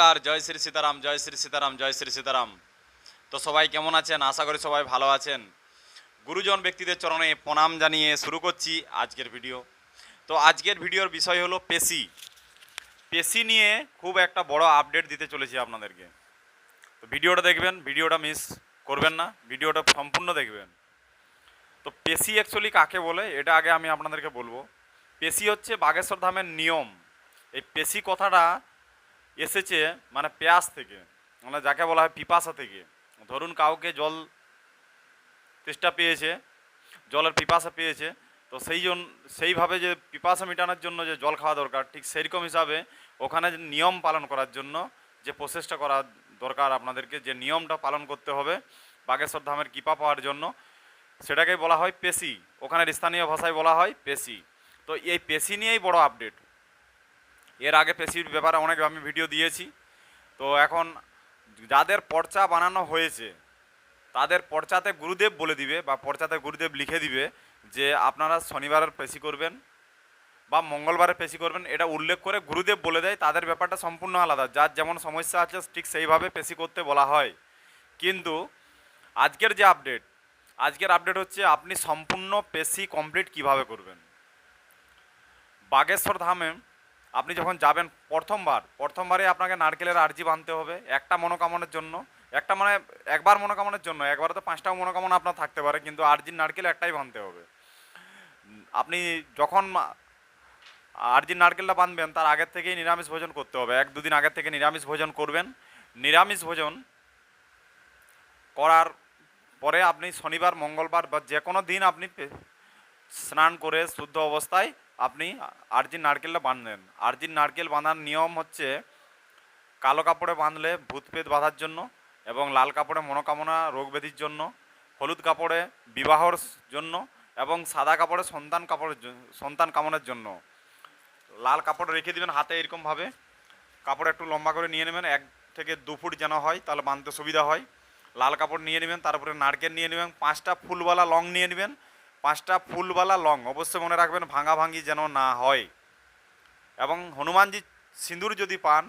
নমস্কার, জয় শ্রী সীতারাম, জয় শ্রী সীতারাম, জয় শ্রী সীতারাম। তো সবাই কেমন আছেন? আশা করি সবাই ভালো আছেন। গুরুজন ব্যক্তিদের চরণে প্রণাম জানিয়ে শুরু করছি আজকের ভিডিও। তো আজকের ভিডিওর বিষয় হলো পেশি। পেশি নিয়ে খুব একটা বড় আপডেট দিতে চলেছি আপনাদেরকে। তো ভিডিওটা দেখবেন, ভিডিওটা মিস করবেন না, ভিডিওটা সম্পূর্ণ দেখবেন। তো পেশি অ্যাকচুয়ালি কাকে বলে, এটা আগে আমি আপনাদেরকে বলব। পেশি হচ্ছে বাগেশ্বর ধামের নিয়ম। এই পেশি কথাটা এসেছে মানে পেঁয়াজ থেকে মানে যাকে বলা হয় পিপাসা থেকে। ধরুন কাউকে জল তেষ্টা পেয়েছে, জলের পিপাসা পেয়েছে, তো সেই জন্য সেইভাবে যে পিপাসা মেটানোর জন্য যে জল খাওয়া দরকার, ঠিক সেরকম হিসাবে ওখানে যে নিয়ম পালন করার জন্য যে প্রচেষ্টা করা দরকার আপনাদেরকে, যে নিয়মটা পালন করতে হবে, বাগেশ্বর ধামের কৃপা পাওয়ার জন্য সেটাকেই বলা হয় পেশি। ওখানের স্থানীয় ভাষায় বলা হয় পেশি। তো এই পেশি নিয়েই বড় আপডেট এর আগে পেশির ব্যাপারে অনেক আমি ভিডিও দিয়েছি। তো এখন যাদের পর্চা বানানো হয়েছে, তাদের পর্চাতে গুরুদেব বলে দিবে বা পর্চাতে গুরুদেব লিখে দিবে যে আপনারা শনিবারের পেশি করবেন বা মঙ্গলবারে পেশি করবেন। এটা উল্লেখ করে গুরুদেব বলে দেয়, তাদের ব্যাপারটা সম্পূর্ণ আলাদা। যার যেমন সমস্যা আছে, ঠিক সেইভাবে পেশি করতে বলা হয়। কিন্তু আজকের যে আপডেট আজকের আপডেট হচ্ছে আপনি সম্পূর্ণ পেশি কমপ্লিট কীভাবে করবেন? বাগেশ্বর ধামে আপনি যখন যাবেন প্রথমবার, প্রথমবারে আপনাকে নারকেলের আর্জি বাঁধতে হবে, একটা মনোকামনার জন্য, একটা মানে একবার মনোকামনার জন্য, একবার তো পাঁচটাও মনোকামনা আপনার থাকতে পারে, কিন্তু আর্জির নারকেল একটাই বাঁধতে হবে। আপনি যখন আর্জির নারকেলটা বাঁধবেন তার আগের থেকেই নিরামিষ ভোজন করতে হবে, এক দুদিন আগের থেকে নিরামিষ ভোজন করবেন। নিরামিষ ভোজন করার পরে আপনি শনিবার, মঙ্গলবার বা যে কোনো দিন আপনি স্নান করে শুদ্ধ অবস্থায় আপনি আর্জির নারকেলটা বাঁধলেন। আর্জির নারকেল বাঁধার নিয়ম হচ্ছে কালো কাপড়ে বাঁধলে ভূতপেত বাঁধার জন্য এবং লাল কাপড়ে মনোকামনা রোগ ব্যাধির জন্য, হলুদ কাপড়ে বিবাহর জন্য এবং সাদা কাপড়ে সন্তান কাপড়ের সন্তান কামনার জন্য। লাল কাপড় রেখে দিবেন হাতে এরকমভাবে কাপড় একটু লম্বা করে নিয়ে নেবেন, এক থেকে দু ফুট যেন হয় তাহলে বাঁধতে সুবিধা হয়। লাল কাপড় নিয়ে নেবেন, তারপরে নারকেল নিয়ে নেবেন, পাঁচটা ফুলওয়ালা লং নিয়ে নেবেন পাঁচটা ফুলওয়ালা লং। অবশ্যই মনে রাখবেন ভাঙা ভাঙি যেন না হয়। এবং হনুমানজি সিঁদুর যদি পান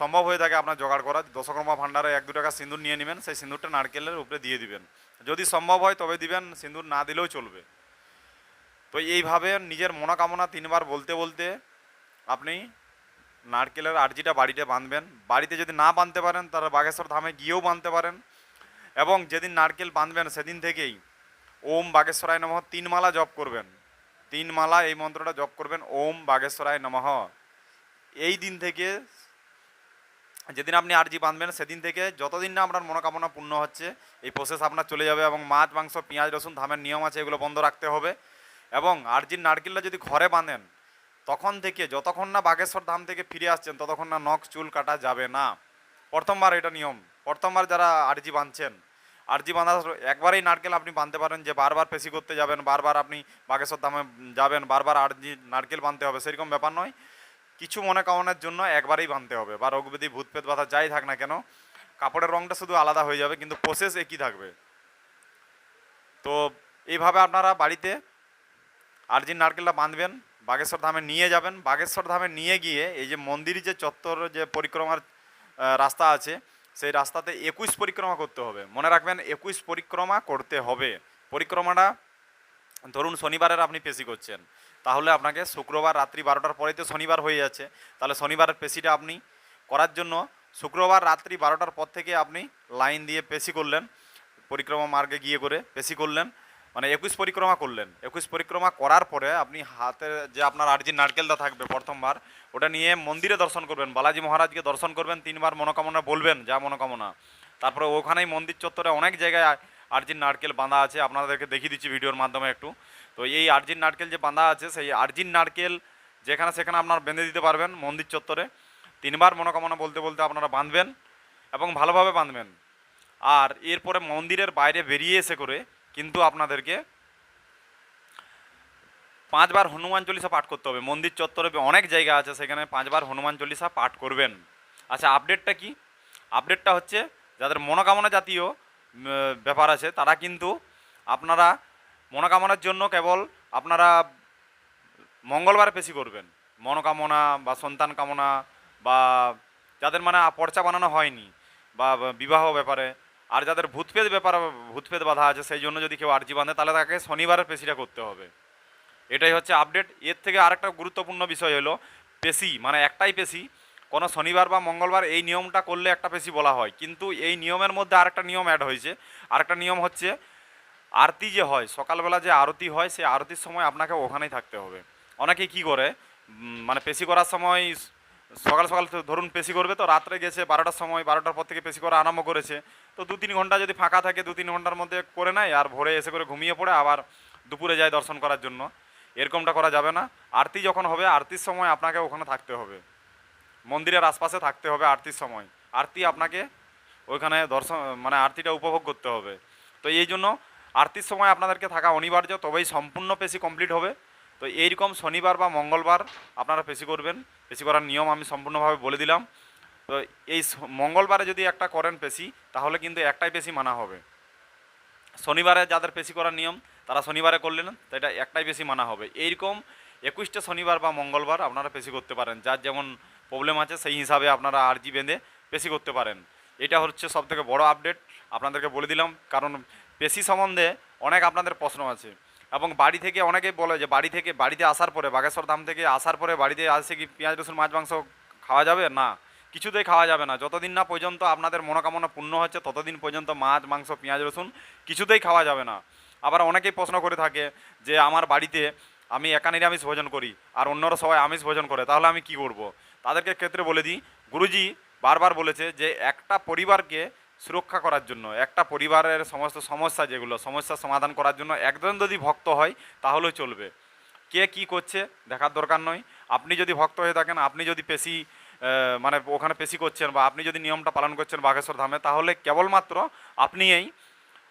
সম্ভব হয়ে থাকে আপনার জোগাড় করা দশকর্মা ভাণ্ডারে এক দু টাকা সিঁদুর নিয়ে নেবেন, সেই সিঁদুরটা নারকেলের উপরে দিয়ে দিবেন। যদি সম্ভব হয় তবে দিবেন, সিঁদুর না দিলেও চলবে। তো এইভাবে নিজের মনোকামনা তিনবার বলতে বলতে আপনি নারকেলের আর্জিটা বাড়িতে বাঁধবেন। বাড়িতে যদি না বাঁধতে পারেন, তাহলে বাগেশ্বর ধামে গিয়েও বাঁধতে পারেন। এবং যেদিন নারকেল বাঁধবেন, সেদিন থেকেই ওম বাগেশ্বরায় নমঃ। তিন মালা জপ করবেন। তিন মালা এই মন্ত্রটা জপ করবেন, ওম বাগেশ্বরায় নমঃ। এই দিন থেকে, যেদিন আপনি আরজি বাঁধবেন, সেদিন থেকে যতদিন না আপনার মনোকামনা পূর্ণ হচ্ছে, এই প্রসেস আপনার চলে যাবে এবং মাছ, মাংস, পেঁয়াজ, রসুন ধামের নিয়ম আছে, এগুলো বন্ধ রাখতে হবে। এবং আরজির নারকেলটা যদি ঘরে বাঁধেন, তখন থেকে যতক্ষণ না বাগেশ্বর ধাম থেকে ফিরে আসছেন, ততক্ষণ না নখ, চুল কাটা যাবে না। প্রথমবার এটা নিয়ম। প্রথমবার যারা আরজি বাঁধছেন আরজি বাঁধা একবারেই নারকেল আপনি বাঁধতে পারেন যে বারবার পেশি করতে যাবেন, বারবার আপনি বাগেশ্বর ধামে যাবেন, বারবার আরজি নারকেল বাঁধতে হবে, সেরকম ব্যাপার নয়। কিছু মনে কামনার জন্য একবারেই বাঁধতে হবে, বা রোগবেদি ভূতপেত বাধা যাই থাক না কেন, কাপড়ের রঙটা শুধু আলাদা হয়ে যাবে, কিন্তু প্রসেস একই থাকবে? তো এইভাবে আপনারা বাড়িতে আর্জিন নারকেলটা বাঁধবেন বাগেশ্বর ধামে নিয়ে যাবেন বাগেশ্বর ধামে নিয়ে গিয়ে এই যে মন্দির যে চত্বর যে পরিক্রমার রাস্তা আছে সেই রাস্তাতে একুশ পরিক্রমা করতে হবে। মনে রাখবেন, একুশ পরিক্রমা করতে হবে। পরিক্রমাটা ধরুন শনিবারের আপনি পেশি করছেন। তাহলে আপনাকে শুক্রবার রাত্রি বারোটার পরেই তো শনিবার হয়ে যাচ্ছে। তাহলে শনিবারের পেশিটা আপনি করার জন্য শুক্রবার রাত্রি বারোটার পর থেকে আপনি লাইন দিয়ে পেশি করলেন। পরিক্রমা মার্গে গিয়ে করে পেশি করলেন। মানে একুশ পরিক্রমা করলেন। একুশ পরিক্রমা করার পরে আপনি হাতে যে আপনার আর্জির নারকেলটা থাকবে প্রথমবার, ওটা নিয়ে মন্দিরে দর্শন করবেন, বালাজি মহারাজকে দর্শন করবেন, তিনবার মনোকামনা বলবেন, যা মনোকামনা। তারপরে ওখানেই মন্দির চত্বরে অনেক জায়গায় আর্জিন নারকেল বাঁধা আছে, আপনাদেরকে দেখিয়ে দিচ্ছি ভিডিওর মাধ্যমে একটু। তো এই আর্জিন নারকেল যে বাঁধা আছে, সেই আর্জিন নারকেল যেখানে সেখানে আপনার বেঁধে দিতে পারবেন মন্দির চত্বরে। তিনবার মনোকামনা বলতে বলতে আপনারা বাঁধবেন এবং ভালোভাবে বাঁধবেন। আর এরপরে মন্দিরের বাইরে বেরিয়ে এসে করে কিন্তু আপনাদেরকে পাঁচবার হনুমান চল্লিশা পাঠ করতে হবে। মন্দির চত্বরে অনেক জায়গা আছে, সেখানে পাঁচবার হনুমান চল্লিশা পাঠ করবেন। আচ্ছা আপডেটটা কি? আপডেটটা হচ্ছে, যাদের মনোকামনা জাতীয় ব্যাপার আছে, তারা কিন্তু আপনারা মনোকামনার জন্য কেবল আপনারা মঙ্গলবার বেশি করবেন। মনোকামনা বা সন্তান কামনা বা যাদের মানে পর্চা বানানো হয়নি বা বিবাহ ব্যাপারে আর যাদের ভূতপেদ ব্যাপার, ভূতপেদ বাধা আছে, সেই জন্য যদি কেউ আর্জি বাঁধে, তাহলে তাকে শনিবারের পেশিটা করতে হবে। এটাই হচ্ছে আপডেট এর থেকে আরেকটা গুরুত্বপূর্ণ বিষয় হলো, পেশি মানে একটাই পেশি। কোনো শনিবার বা মঙ্গলবার এই নিয়মটা করলে একটা পেশি বলা হয়। কিন্তু এই নিয়মের মধ্যে আরেকটা নিয়ম অ্যাড হয়েছে। আরেকটা নিয়ম হচ্ছে, আরতি যে হয়, সকালবেলা যে আরতি হয়, সেই আরতির সময় আপনাকে ওখানেই থাকতে হবে। অনেকে কি করে মানে পেশি করার সময় সকাল সকাল ধরুন পেশি করবে তো রাত্রে গেছে বারোটার সময়, বারোটার পর থেকে পেশি করা আরম্ভ করেছে। তো দু তিন ঘণ্টা যদি ফাঁকা থাকে, দু তিন ঘণ্টার মধ্যে করে নেয় আর ভোরে এসে করে ঘুমিয়ে পড়ে আবার দুপুরে যায় দর্শন করার জন্য। এরকমটা করা যাবে না। আরতি যখন হবে, আরতির সময় আপনাকে ওখানে থাকতে হবে। মন্দিরের আশপাশে থাকতে হবে আরতির সময়। আরতি আপনাকে ওইখানে দর্শন মানে আরতিটা উপভোগ করতে হবে। তো এই জন্য আরতির সময় আপনাদেরকে থাকা অনিবার্য, তবেই সম্পূর্ণ পেশি কমপ্লিট হবে। তো এইরকম শনিবার বা মঙ্গলবার আপনারা পেশি করবেন। পেশি করার নিয়ম আমি সম্পূর্ণভাবে বলে দিলাম। তো এই মঙ্গলবারে যদি একটা করেন পেশি, তাহলে কিন্তু একটাই পেশি মানা হবে। শনিবারে যাদের পেশি করার নিয়ম, তারা শনিবারে করলেন তো এটা একটাই বেশি মানা হবে। এইরকম একুশটা শনিবার বা মঙ্গলবার আপনারা পেশি করতে পারেন। যার যেমন প্রবলেম আছে, সেই হিসাবে আপনারা আরজি বেঁধে পেশি করতে পারেন। এটা হচ্ছে সব থেকে বড় আপডেট। আপনাদেরকে বলে দিলাম, কারণ পেশি সম্বন্ধে অনেক আপনাদের প্রশ্ন আছে। এবং বাড়ি থেকে অনেকে বলে যে বাড়ি থেকে বাড়িতে আসার পরে, বাগেশ্বর ধাম থেকে আসার পরে বাড়িতে আসে কি পেঁয়াজ, রসুন, মাছ, মাংস খাওয়া যাবে? না। কিছুতেই খাওয়া যাবে না। যতদিন না পর্যন্ত আপনাদের মনোকামনা পূর্ণ হচ্ছে, ততদিন পর্যন্ত মাছ, মাংস, পেঁয়াজ, রসুন কিছুতেই খাওয়া যাবে না। আবার অনেকেই প্রশ্ন করে থাকে যে আমার বাড়িতে আমি একা নিরামিষ ভোজন করি আর অন্যরা সবাই আমিষ ভোজন করে, তাহলে আমি কি করব। তাদেরকে ক্ষেত্রে বলে দিই, গুরুজি বারবার বলেছে যে একটা পরিবারকে সুরক্ষা করার জন্য, একটা পরিবারের সমস্ত সমস্যা যেগুলো, সমস্যার সমাধান করার জন্য একজন যদি ভক্ত হয়, তাহলেও চলবে। কে কি করছে, দেখার দরকার নয়। আপনি যদি ভক্ত হয়ে থাকেন, আপনি যদি পেশি মানে ওখানে পেশি করছেন বা আপনি যদি নিয়মটা পালন করছেন বাঘেশ্বর ধামে, তাহলে কেবলমাত্র আপনি এই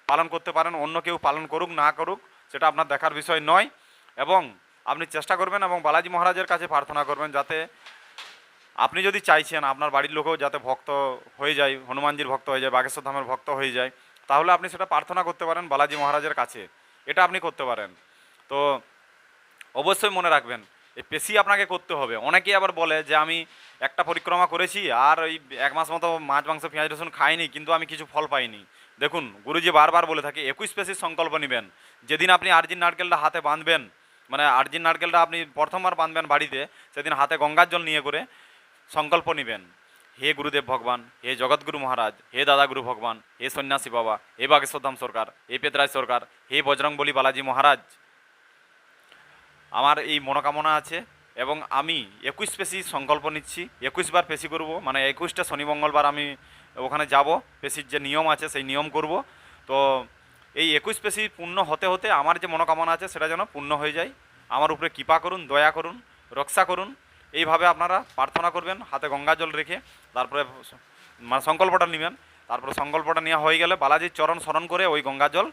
পালন করতে পারেন, অন্য কেউ পালন করুক, না করুক, সেটা আপনার দেখার বিষয় নয়। এবং আপনি চেষ্টা করবেন এবং বালাজি মহারাজের কাছে প্রার্থনা করবেন যাতে আপনি যদি চাইছেন, আপনার বাড়ির লোকেও যাতে ভক্ত হয়ে যায়, হনুমানজির ভক্ত হয়ে যায়, বাগেশ্বর ধামের ভক্ত হয়ে যায়, তাহলে আপনি সেটা প্রার্থনা করতে পারেন বালাজি মহারাজের কাছে। এটা আপনি করতে পারেন। তো অবশ্যই মনে রাখবেন, এই পেশি আপনাকে করতে হবে। অনেকেই আবার বলে যে, আমি একটা পরিক্রমা করেছি আর ওই এক মাস মতো মাছ, মাংস, পেঁয়াজ, রসুন খাইনি, কিন্তু আমি কিছু ফল পাইনি। দেখুন, গুরুজি বারবার বলে থাকে, একুশ পেশির সংকল্প নেবেন। যেদিন আপনি আর্জিন নারকেলটা হাতে বাঁধবেন মানে আর্জিন নারকেলটা আপনি প্রথমবার বাঁধবেন বাড়িতে, সেদিন হাতে গঙ্গার জল নিয়ে করে সংকল্প নেবেন। হে গুরুদেব ভগবান, হে জগৎগুরু মহারাজ, হে দাদাগুরু ভগবান, হে সন্ন্যাসী বাবা, হে বাগেশ্বরধাম সরকার, হে পেতরাজ সরকার, হে বজরংবলী বালাজি মহারাজ। আমার এই মনোকামনা আছে এবং আমি একুশ পেশি সংকল্প নিচ্ছি, একুশ বার পেশি করব মানে একুশটা শনি মঙ্গলবার আমি ওখানে যাব, পেশির যে নিয়ম আছে সেই নিয়ম করব। তো এই একুশ পেশি পূর্ণ হতে হতে আমার যে মনোকামনা আছে সেটা যেন পূর্ণ হয়ে যায়। আমার উপরে কৃপা করুন, দয়া করুন, রক্ষা করুন। এইভাবে আপনারা প্রার্থনা করবেন, হাতে গঙ্গা জল রেখে, তারপরে মানে সংকল্পটা নেবেন। তারপরে সংকল্পটা নেওয়া হয়ে গেলে বালাজির চরণ স্মরণ করে ওই গঙ্গা জল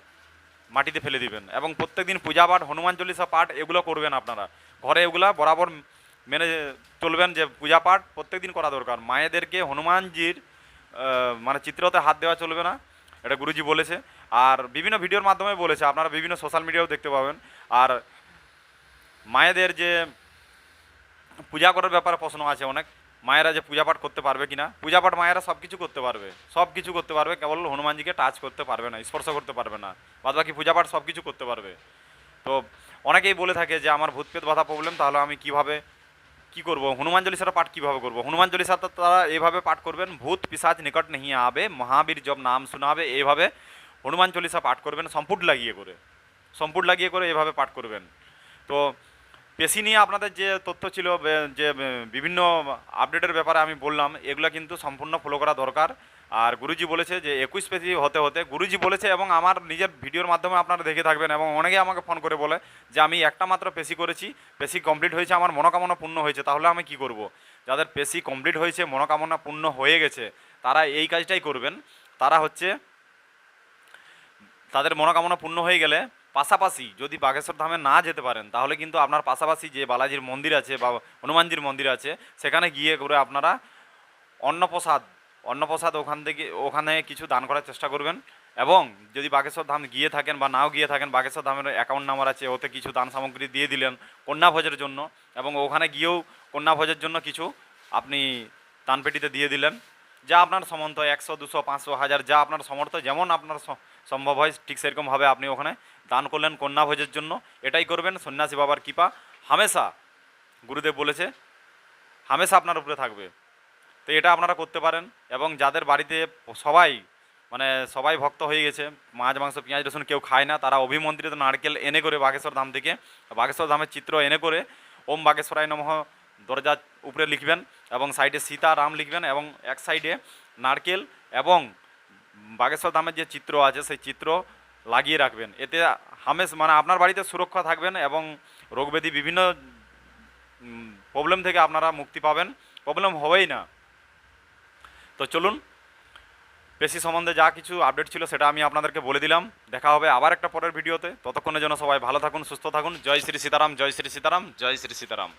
মাটিতে ফেলে দিবেন। এবং প্রত্যেকদিন পূজা পাঠ, হনুমান চল্লিশা পাঠ, এগুলো করবেন আপনারা। ঘরে এগুলা বরাবর মেনে চলবেন যে পূজা পাঠ প্রত্যেকদিন করা দরকার। মায়েদেরকে হনুমানজির মানে চিত্রতে হাত দেওয়া চলবে না, এটা গুরুজি বলেছে। আর বিভিন্ন ভিডিওর মাধ্যমে বলেছে, আপনারা বিভিন্ন সোশ্যাল মিডিয়াও দেখতে পাবেন। আর মায়েদের যে পূজা করার ব্যাপারে প্রশ্ন আছে অনেক। মায়েরা যে পূজা পাঠ করতে পারবে কিনা? পূজা পাঠ মায়েরা সব কিছু করতে পারবে। সব কিছু করতে পারবে, কেবল হনুমানজিকে টাচ করতে পারবে না, স্পর্শ করতে পারবে না। বাদ বাকি পূজা পাঠ সব কিছু করতে পারবে। তো অনেকেই বলে থাকে যে, আমার ভূতপেত বাধা প্রবলেম তাহলে আমি কীভাবে, কি করব? হনুমান চল্লিশার পাঠ কীভাবে করব? হনুমান চল্লিশা তো তারা এইভাবে পাঠ করবেন, ভূত পিসাচ নিকট নেহি আবে, মহাবীর জব নাম শোনাবে। এইভাবে হনুমান চল্লিশা পাঠ করবেন, সম্পুট লাগিয়ে করে। সম্পুট লাগিয়ে করে এভাবে পাঠ করবেন। তো পেশি নিয়ে আপনাদের যে তথ্য ছিল যে বিভিন্ন আপডেটের ব্যাপারে আমি বললাম, এগুলো কিন্তু সম্পূর্ণ ফলো করা দরকার আর গুরুজি বলেছে যে, একুশ পেশি হতে হতে, গুরুজি বলেছে এবং আমার নিজের ভিডিওর মাধ্যমে আপনারা দেখে থাকবেন এবং অনেকে আমাকে ফোন করে বলে যে, আমি একটা মাত্র পেশি করেছি পেশি কমপ্লিট হয়েছে, আমার মনোকামনা পূর্ণ হয়েছে, তাহলে আমি কি করব। যাদের পেশি কমপ্লিট হয়েছে, মনোকামনা পূর্ণ হয়ে গেছে, তারা এই কাজটাই করবেন তারা হচ্ছে, তাদের মনোকামনা পূর্ণ হয়ে গেলে পাশাপাশি যদি বাগেশ্বর ধামে না যেতে পারেন, তাহলে কিন্তু আপনার পাশাপাশি যে বালাজির মন্দির আছে বা হনুমানজির মন্দির আছে, সেখানে গিয়ে করে আপনারা অন্নপ্রসাদ অন্নপ্রসাদ ওখান থেকে, ওখানে কিছু দান করার চেষ্টা করবেন। এবং যদি বাগেশ্বর ধাম গিয়ে থাকেন বা নাও গিয়ে থাকেন বাগেশ্বর ধামের অ্যাকাউন্ট নাম্বার আছে, ওতে কিছু দান সামগ্রী দিয়ে দিলেন কন্যাভোজের জন্য। এবং ওখানে গিয়েও কন্যাভোজের জন্য কিছু আপনি দানপেটিতে দিয়ে দিলেন। যা আপনার সমন্ত একশো, দুশো, পাঁচশো, হাজার, যা আপনার সমর্থ, যেমন আপনার সম্ভব হয়, ঠিক সেরকমভাবে আপনি ওখানে দান করলেন কন্যা ভোজের জন্য। এটাই করবেন, সন্ন্যাসী বাবার কৃপা। হামেশা, গুরুদেব বলেছে, হামেশা আপনার উপরে থাকবে। তো এটা আপনারা করতে পারেন এবং যাদের বাড়িতে সবাই মানে সবাই ভক্ত হয়ে গেছে, মাছ, মাংস, পেঁয়াজ, রসুন কেউ খায় না, তারা অভিমন্ত্রিত নারকেল এনে করে বাগেশ্বর ধাম থেকে, বাগেশ্বর ধামের চিত্র এনে করে ওম বাগেশ্বরায় নমঃ দরজার উপরে লিখবেন এবং সাইডে সীতা রাম লিখবেন এবং এক সাইডে নারকেল এবং বাগেশ্বর ধামের যে চিত্র আছে, সেই চিত্র লাগিয়ে রাখবেন। এতে হামেশ মানে আপনার বাড়িতে সুরক্ষা থাকবেন এবং রোগব্যাধি বিভিন্ন প্রবলেম থেকে আপনারা মুক্তি পাবেন। প্রবলেম হবেই না। তো চলুন, পেশি সম্বন্ধে যা কিছু আপডেট ছিল সেটা আমি আপনাদেরকে বলে দিলাম। দেখা হবে আবার একটা পরের ভিডিওতে। ততক্ষণের জন্য সবাই ভালো থাকুন, সুস্থ থাকুন। জয় শ্রী সীতারাম, জয় শ্রী সীতারাম, জয় শ্রী সীতারাম।